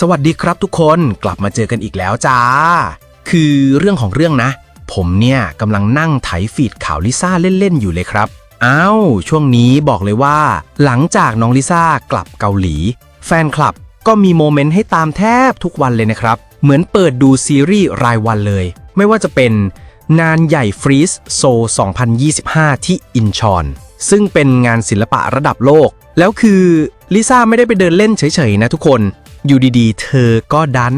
สวัสดีครับทุกคนกลับมาเจอกันอีกแล้วจ้า คือเรื่องของเรื่องนะ ผมเนี่ยกำลังนั่งไถฟีดข่าวลิซ่าเล่น ๆ อยู่เลยครับ อ้าว ช่วงนี้บอกเลยว่า หลังจากน้องลิซ่ากลับเกาหลี แฟนคลับก็มีโมเมนต์ให้ตามแทบทุกวันเลยนะครับ เหมือนเปิดดูซีรีส์รายวันเลย ไม่ว่าจะเป็นงานใหญ่ฟรีสโซ 2025 ที่อินชอน ซึ่งเป็นงานศิลปะระดับโลก แล้วคือลิซ่าไม่ได้ไปเดินเล่นเฉยๆนะทุกคน อยู่ดีๆ เธอก็ดัน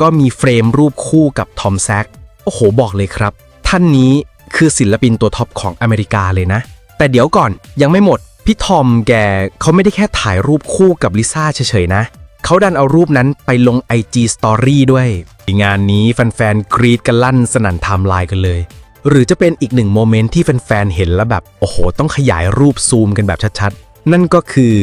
ก็มีเฟรมรูปคู่กับทอมแซกโอ้โหบอกเลยครับ ท่านนี้คือศิลปินตัวท็อปของอเมริกาเลยนะ แต่เดี๋ยวก่อนยังไม่หมด พี่ทอมแกเขาไม่ได้แค่ถ่ายรูปคู่กับลิซ่าเฉยๆนะ เขาดันเอารูปนั้นไปลง IG Story ด้วย งานนี้แฟนๆกรีดกันลั่นสนั่นไทม์ไลน์กันเลย หรือจะเป็นอีกหนึ่งโมเมนต์ที่แฟนๆเห็นแล้วแบบ โอ้โห ต้องขยายรูปซูมกันแบบชัดๆ นั่นก็คือ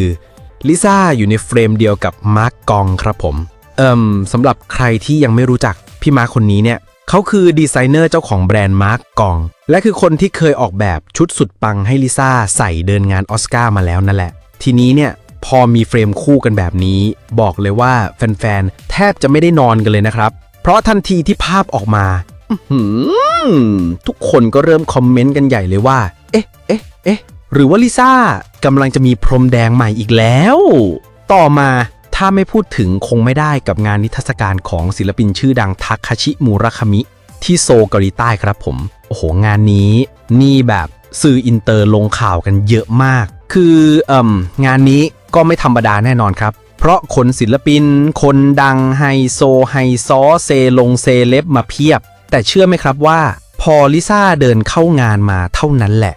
ลิซ่าอยู่ในเฟรมเดียวกับมาร์กกองครับผม เอิมสำหรับใครที่ยังไม่รู้จักพี่มาร์คคนนี้เนี่ยเขาคือดีไซเนอร์เจ้าของแบรนด์มาร์กกอง และคือคนที่เคยออกแบบชุดสุดปังให้ลิซ่าใส่เดินงานออสการ์มาแล้วนั่นแหละ ทีนี้เนี่ยพอมีเฟรมคู่กันแบบนี้ บอกเลยว่าแฟนๆ แทบจะไม่ได้นอนกันเลยนะครับ เพราะทันทีที่ภาพออกมาทุกคนก็เริ่มคอมเมนต์กันใหญ่เลยว่า เอ๊ะ เอ๊ะ เอ๊ะ หรือว่าลิซ่ากำลังจะมีพรมแดงใหม่อีกแล้ว ต่อมาถ้าไม่พูดถึงคงไม่ได้กับงานนิทรรศการของศิลปินชื่อดังทักคาชิมูราคามิ ที่โซเกาหลีใต้ครับผม โอ้โห งานนี้ นี่แบบสื่ออินเตอร์ลงข่าวกันเยอะมาก คือเอ่มงานนี้ก็ไม่ธรรมดาแน่นอนครับ เพราะคนศิลปิน คนดังไฮโซไฮซอเซลงเซเลบมาเพียบ แต่เชื่อไหมครับว่า พอลิซ่าเดินเข้างานมาเท่านั้นแหละ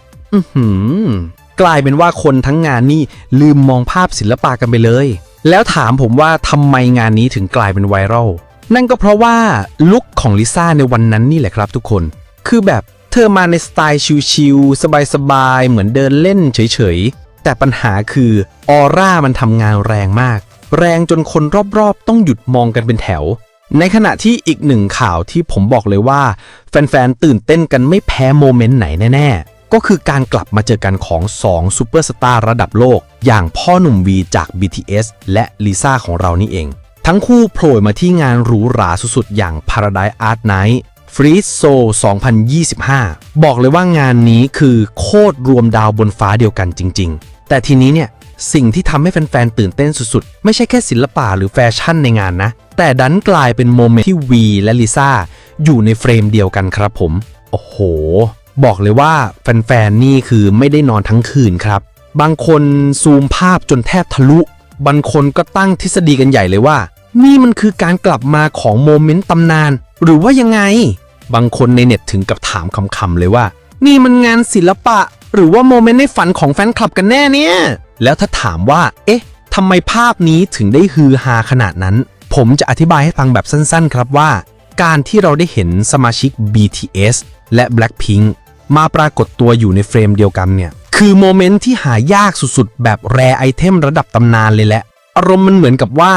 กลายเป็นว่าคนทั้งงานนี่ลืมมองภาพศิลปะกันไปเลย แล้วถามผมว่าทำไมงานนี้ถึงกลายเป็นไวรัลนั่นก็เพราะว่าลุคของลิซ่าในวันนั้นนี่แหละครับทุกคน คือแบบเธอมาในสไตล์ชิลๆสบายๆเหมือนเดินเล่นเฉยๆ แต่ปัญหาคือออร่ามันทำงานแรงมาก แรงจนคนรอบๆ ต้องหยุดมองกันเป็นแถว ในขณะที่อีกหนึ่งข่าวที่ผมบอกเลยว่า แฟนๆ ตื่นเต้นกันไม่แพ้โมเมนต์ไหนแน่ๆ ก็คือการกลับมาเจอกันของ2ซูเปอร์สตาร์ระดับโลก อย่างพ่อหนุ่มวีจาก BTS และลิซ่าของเรานี่เอง ทั้งคู่โผล่มาที่งานหรูหราสุดๆ อย่าง Paradise Art Night f r e e z o 2025 บอกเลยว่างานนี้คือโคตรรวมดาวบนฟ้าเดียวกันจริง ๆ แต่ทีนี้เนี่ยสิ่งที่ทำให้แฟนๆตื่นเต้นสุดๆ ไม่ใช่แค่ศิลปะหรือแฟชั่นในงานนะ แต่ดันกลายเป็นโมเมนต์ที่วีและลิซ่าอยู่ในเฟรมเดียวกันครับผม โอ้โห บอกเลยว่าแฟนๆ นี่คือไม่ได้นอนทั้งคืนครับ บางคนซูมภาพจนแทบทะลุ บางคนก็ตั้งทฤษฎีกันใหญ่เลยว่า นี่มันคือการกลับมาของโมเมนต์ตำนาน หรือว่ายังไง บางคนในเน็ตถึงกับถามคำๆเลยว่า นี่มันงานศิลปะ หรือว่าโมเมนต์ในฝันของแฟนคลับกันแน่เนี่ย แล้วถ้าถามว่า เอ๊ะทำไมภาพนี้ถึงได้ฮือฮาขนาดนั้น ผมจะอธิบายให้ฟังแบบสั้นๆ ครับว่า การที่เราได้เห็นสมาชิก BTS และ Blackpink มาปรากฏตัวอยู่ในเฟรมเดียวกันเนี่ย คือโมเมนต์ที่หายากสุดๆ แบบแรไอเทมระดับตำนานเลยแหละ อารมณ์มันเหมือนกับว่า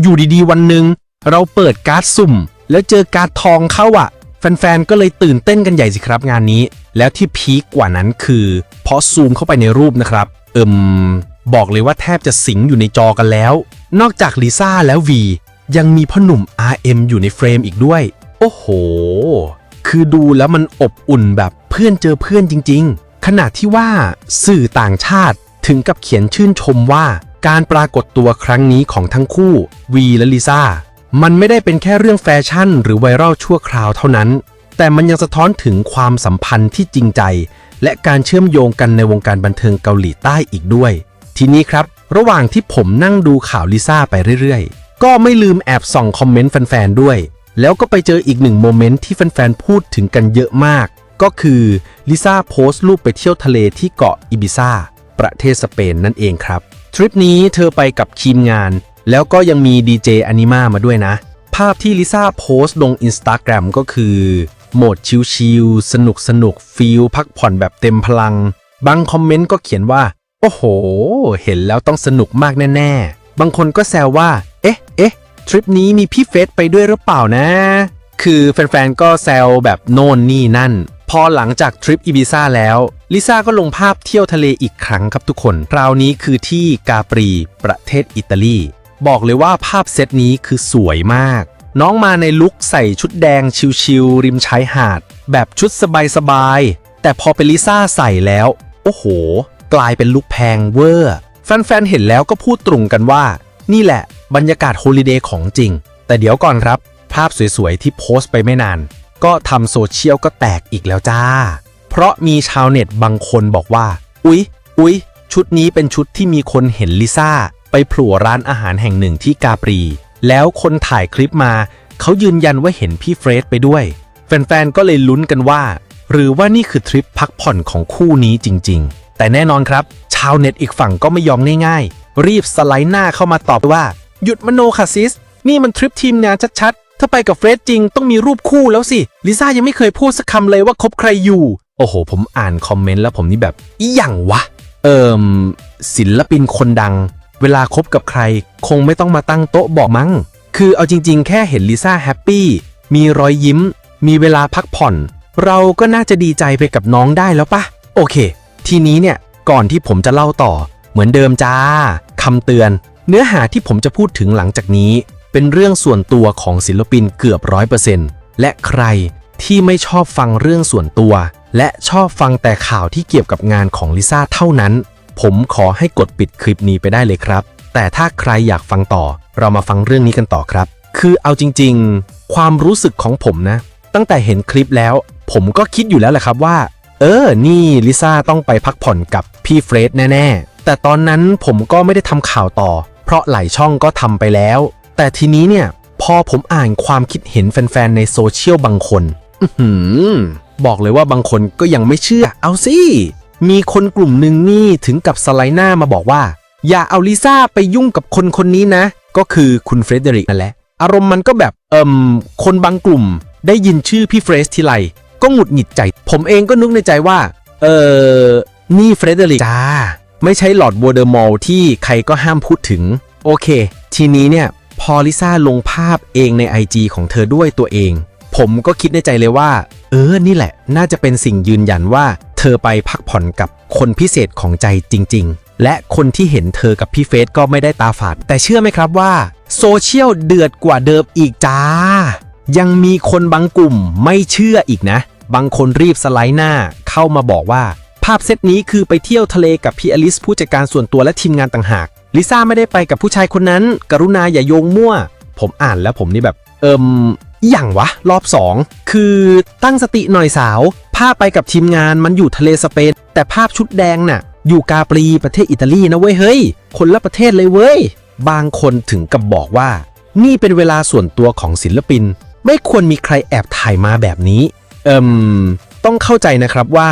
อยู่ดีๆ วันหนึ่งเราเปิดการ์ดสุ่ม แล้วเจอการ์ดทองเข้าอะแฟนๆ ก็เลยตื่นเต้นกันใหญ่สิครับงานนี้ แล้วที่พีคกว่านั้นคือพอซูมเข้าไปในรูปนะครับเอิมบอกเลยว่าแทบจะสิงอยู่ในจอกันแล้ว นอกจากลิซ่าแล้ววียังมีพ่อหนุ่ม RM อยู่ในเฟรมอีกด้วย โอ้โห คือดูแล้วมันอบอุ่นแบบ เพื่อนเจอเพื่อนจริง ๆ ขณะที่ว่าสื่อต่างชาติถึงกับเขียนชื่นชมว่าการปรากฏตัวครั้งนี้ของทั้งคู่ วีและลิซ่า มันไม่ได้เป็นแค่เรื่องแฟชั่น หรือไวรัลชั่วคราวเท่านั้น แต่มันยังสะท้อนถึงความสัมพันธ์ที่จริงใจ และการเชื่อมโยงกันในวงการบันเทิงเกาหลีใต้อีกด้วย ทีนี้ครับ ระหว่างที่ผมนั่งดูข่าวลิซ่าไปเรื่อยๆ ก็ไม่ลืมแอบส่องคอมเมนต์แฟนๆด้วย แล้วก็ไปเจออีกหนึ่งโมเมนต์ที่แฟนๆพูดถึงกันเยอะมาก ก็คือลิซ่าโพสต์รูปไปเที่ยวทะเลที่เกาะอิบิซาประเทศสเปนนั่นเองครับ ทริปนี้เธอไปกับทีมงาน แล้วก็ยังมีดีเจอนิมามาด้วยนะ ภาพที่ลิซ่าโพสต์ลง Instagram ก็คือโหมดชิลๆสนุกสนุกฟีลพักผ่อนแบบเต็มพลัง บางคอมเมนต์ก็เขียนว่า โอ้โห เห็นแล้วต้องสนุกมากแน่ ๆ บางคนก็แซวว่า เอ๊ะเอ๊ะทริปนี้มีพี่เฟสไปด้วยหรือเปล่านะ คือแฟนๆ ก็แซวแบบโน่นนี่นั่น อหลังจากทริปอีบิซ่าแล้วลิซ่าก็ลงภาพเที่ยวทะเลอีกครั้งครับทุกคน คราวนี้คือที่กาปรี ประเทศอิตาลี บอกเลยว่าภาพเซตนี้คือสวยมาก น้องมาในลุคใส่ชุดแดงชิวๆริมชายหาด แบบชุดสบายๆ แต่พอเป็นลิซ่าใส่แล้ว โอ้โห กลายเป็นลุคแพงเวอร์ แฟนๆ เห็นแล้วก็พูดตรงกันว่า นี่แหละ บรรยากาศโฮลิเดย์ของจริง แต่เดี๋ยวก่อนครับ ภาพสวยๆ ที่โพสต์ไปไม่นาน ก็ทำโซเชียลก็แตกอีกแล้วจ้า เพราะมีชาวเน็ตบางคนบอกว่า อุ๊ย อุ๊ย ชุดนี้เป็นชุดที่มีคนเห็นลิซ่า ไปผลัวร้านอาหารแห่งหนึ่งที่กาปรี แล้วคนถ่ายคลิปมา เขายืนยันว่าเห็นพี่เฟรดไปด้วย แฟนๆ ก็เลยลุ้นกันว่า หรือว่านี่คือทริปพักผ่อนของคู่นี้จริง ๆ แต่แน่นอนครับ ชาวเน็ตอีกฝั่งก็ไม่ยอมง่ายๆ รีบสไลด์หน้าเข้ามาตอบว่า หยุดมโนค่ะซิส นี่มันทริปทีมงานชัดๆ ถ้าไปกับเฟรดจริงต้องมีรูปคู่แล้วสิลิซ่ายังไม่เคยพูดสักคำเลยว่าคบใครอยู่ โอ้โห ผมอ่านคอมเมนต์แล้วผมนี่แบบอีหยังวะ เอิมศิลปินคนดัง เวลาคบกับใคร คงไม่ต้องมาตั้งโต๊ะบอกมั้ง คือเอาจริง ๆ แค่เห็นลิซ่าแฮปปี้มีรอยยิ้ม มีเวลาพักผ่อน เราก็น่าจะดีใจไปกับน้องได้แล้วปะโอเค ทีนี้เนี่ยก่อนที่ผมจะเล่าต่อ เหมือนเดิมจ้าคำเตือน เนื้อหาที่ผมจะพูดถึงหลังจากนี้ เป็นเรื่องส่วนตัวของศิลปินเกือบร้อยเปอร์เซ็นต์และใครที่ไม่ชอบฟังเรื่องส่วนตัว และชอบฟังแต่ข่าวที่เกี่ยวกับงานของลิซ่าเท่านั้น ผมขอให้กดปิดคลิปนี้ไปได้เลยครับ แต่ถ้าใครอยากฟังต่อ เรามาฟังเรื่องนี้กันต่อครับ คือเอาจริง ๆ ความรู้สึกของผมนะ ตั้งแต่เห็นคลิปแล้ว ผมก็คิดอยู่แล้วแหละครับว่า เออ นี่ลิซ่าต้องไปพักผ่อนกับพี่เฟรดแน่ ๆ แต่ตอนนั้นผมก็ไม่ได้ทำข่าวต่อ เพราะหลายช่องก็ทำไปแล้ว แต่ทีนี้เนี่ยพอผมอ่านความคิดเห็นแฟนๆในโซเชียลบางคน อืบอกเลยว่าบางคนก็ยังไม่เชื่อ เอาสิ มีคนกลุ่มหนึ่งนี่ถึงกับสไลด์หน้ามาบอกว่า อย่าเอาลิซ่าไปยุ่งกับคนคนนี้นะ ก็คือคุณเฟรเดริกนั่นแหละ อารมณ์มันก็แบบ เอิมคนบางกลุ่ม ได้ยินชื่อพี่เฟรสทีไร ก็หงุดหงิดใจ ผมเองก็นึกในใจว่า เออ นี่เฟรเดริกจ้า ไม่ใช่หลอดวอเดอร์มอลที่ใครก็ห้ามพูดถึง โอเค ทีนี้เนี่ย พอลิซ่าลงภาพเองใน IG ของเธอด้วยตัวเอง ผมก็คิดในใจเลยว่า เออ นี่แหละ น่าจะเป็นสิ่งยืนยันว่า เธอไปพักผ่อนกับคนพิเศษของใจจริง ๆ และคนที่เห็นเธอกับพี่เฟสก็ไม่ได้ตาฝาด แต่เชื่อไหมครับว่าโซเชียลเดือดกว่าเดิมอีกจ้า ยังมีคนบางกลุ่มไม่เชื่ออีกนะ บางคนรีบสไลด์หน้าเข้ามาบอกว่า ภาพเซตนี้คือไปเที่ยวทะเลกับพี่อลิสผู้จัดการส่วนตัวและทีมงานต่างหาก ลิซ่าไม่ได้ไปกับผู้ชายคนนั้น กรุณาอย่าโยงมั่ว ผมอ่านแล้วผมนี่แบบ เอิมอย่างวะ รอบ 2 คือตั้งสติหน่อยสาว ภาพไปกับทีมงานมันอยู่ทะเลสเปน แต่ภาพชุดแดงน่ะ อยู่กาปรีประเทศอิตาลีนะเว้ยเฮ้ย คนละประเทศเลยเว้ย บางคนถึงกับบอกว่า นี่เป็นเวลาส่วนตัวของศิลปิน ไม่ควรมีใครแอบถ่ายมาแบบนี้ เอิมต้องเข้าใจนะครับว่า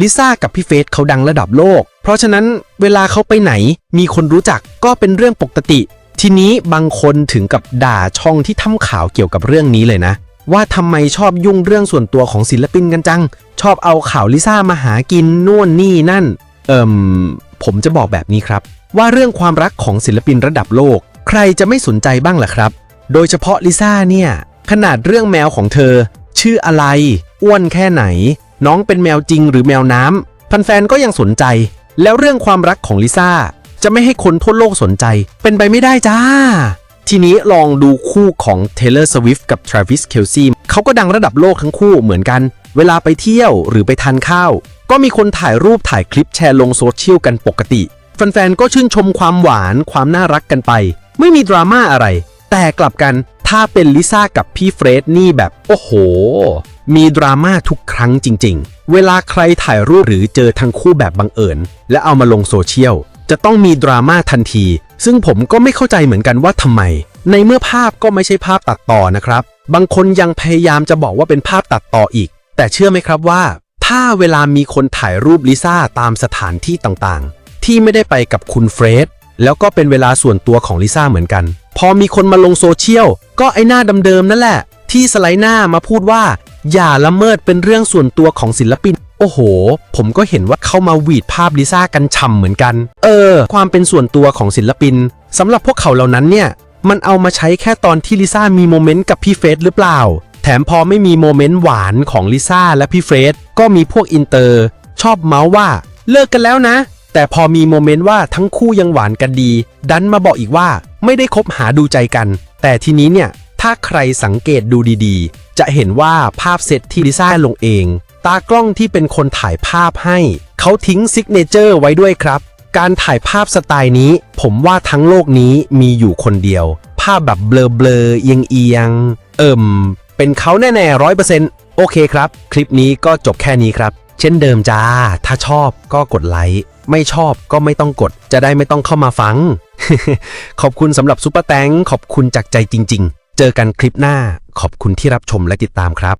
ลิซ่ากับพี่เฟสเขาดังระดับโลก เพราะฉะนั้นเวลาเขาไปไหน มีคนรู้จักก็เป็นเรื่องปกติ ทีนี้บางคนถึงกับด่าช่องที่ทำข่าวเกี่ยวกับเรื่องนี้เลยนะ ว่าทำไมชอบยุ่งเรื่องส่วนตัวของศิลปินกันจัง ชอบเอาข่าวลิซ่ามาหากินนู่นนี่นั่น เอิมผมจะบอกแบบนี้ครับ ว่าเรื่องความรักของศิลปินระดับโลก ใครจะไม่สนใจบ้างล่ะครับ โดยเฉพาะลิซ่าเนี่ยขนาดเรื่องแมวของเธอ ชื่ออะไร อ้วนแค่ไหน น้องเป็นแมวจริงหรือแมวน้ำแฟนๆก็ยังสนใจ แล้วเรื่องความรักของลิซ่าจะไม่ให้คนทั่วโลกสนใจ เป็นไปไม่ได้จ้า ทีนี้ลองดูคู่ของ Taylor Swift กับ Travis Kelce เขาก็ดังระดับโลกทั้งคู่เหมือนกัน เวลาไปเที่ยวหรือไปทานข้าว ก็มีคนถ่ายรูปถ่ายคลิปแชร์ลงโซเชียลกันปกติ แฟนๆก็ชื่นชมความหวานความน่ารักกันไป ไม่มีดราม่าอะไร แต่กลับกันถ้าเป็นลิซ่ากับพี่เฟรดนี่แบบ โอ้โห มีดราม่าทุกครั้งจริง ๆ เวลาใครถ่ายรูปหรือเจอทั้งคู่แบบบังเอิญ และเอามาลงโซเชียล จะต้องมีดราม่าทันที ซึ่งผมก็ไม่เข้าใจเหมือนกันว่าทำไม ในเมื่อภาพก็ไม่ใช่ภาพตัดต่อนะครับ บางคนยังพยายามจะบอกว่าเป็นภาพตัดต่ออีก แต่เชื่อไหมครับว่า ถ้าเวลามีคนถ่ายรูปลิซ่าตามสถานที่ต่างๆ ที่ไม่ได้ไปกับคุณเฟรดแล้วก็เป็นเวลาส่วนตัวของลิซ่าเหมือนกัน พอมีคนมาลงโซเชียลก็ไอหน้าเดิมๆนั่นแหละ ที่สไลด์หน้ามาพูดว่า อย่าละเมิดเป็นเรื่องส่วนตัวของศิลปิน โอ้โห ผมก็เห็นว่าเข้ามาหวีดภาพลิซ่ากันฉ่ำเหมือนกัน เออ ความเป็นส่วนตัวของศิลปินสำหรับพวกเขาเหล่านั้นเนี่ย มันเอามาใช้แค่ตอนที่ลิซ่ามีโมเมนต์กับพี่เฟสหรือเปล่า แถมพอไม่มีโมเมนต์หวานของลิซ่าและพี่เฟรดก็มีพวกอินเตอร์ ชอบเมาส์ว่า เลิกกันแล้วนะ แต่พอมีโมเมนต์ว่าทั้งคู่ยังหวานกันดี ดันมาบอกอีกว่าไม่ได้คบหาดูใจกัน แต่ทีนี้เนี่ย ถ้าใครสังเกตดูดีๆ จะเห็นว่าภาพเซตที่ลิซ่าลงเอง ตากล้องที่เป็นคนถ่ายภาพให้ เขาทิ้งซิกเนเจอร์ไว้ด้วยครับ การถ่ายภาพสไตล์นี้ ผมว่าทั้งโลกนี้มีอยู่คนเดียว ภาพแบบเบลอเบลอเอียงเอียงๆเอิ่ม เป็นเขาแน่ๆร้อยเปอร์เซ็นต์โอเคครับ คลิปนี้ก็จบแค่นี้ครับ เช่นเดิมจ้า ถ้าชอบก็กดไลค์ ไม่ชอบก็ไม่ต้องกด จะได้ไม่ต้องเข้ามาฟัง ขอบคุณสำหรับซุปเปอร์แตงขอบคุณจากใจจริง ๆ เจอกันคลิปหน้าขอบคุณที่รับชมและติดตามครับ